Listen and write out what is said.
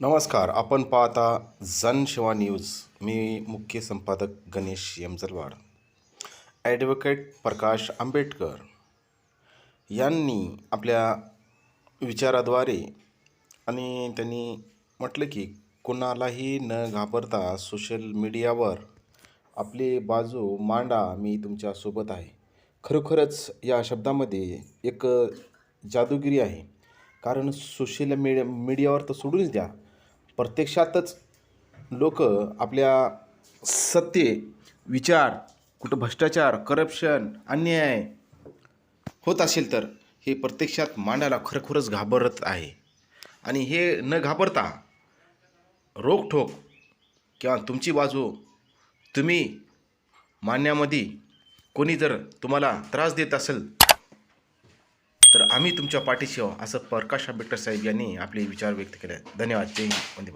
नमस्कार आपण पाहता जनशिवा न्यूज. मी मुख्य संपादक गणेश यमजलवाड ॲडव्होकेट प्रकाश आंबेडकर यांनी आपल्या विचाराद्वारे आणि त्यांनी म्हटलं की कोणालाही न घाबरता सोशल मीडियावर आपली बाजू मांडा मी तुमच्यासोबत आहे. खरोखरच या शब्दामध्ये एक जादूगिरी आहे. कारण सोशल मीडिया मीडियावर तर सोडूनच द्या. प्रत्यक्षातच लोक आपल्या सत्य विचार कुठं भ्रष्टाचार करप्शन अन्याय होत असेल तर हे प्रत्यक्षात मांडायला खरोखरच घाबरत आहे. आणि हे न घाबरता रोखठोक किंवा तुमची बाजू तुम्ही मानण्यामध्ये कोणी जर तुम्हाला त्रास देत असेल तर आम्ही तुमच्या पाठीशी आहो असं प्रकाश आंबेडकर साहेब यांनी आपले विचार व्यक्त केले. आहेत धन्यवाद. जय हिंद. वंदे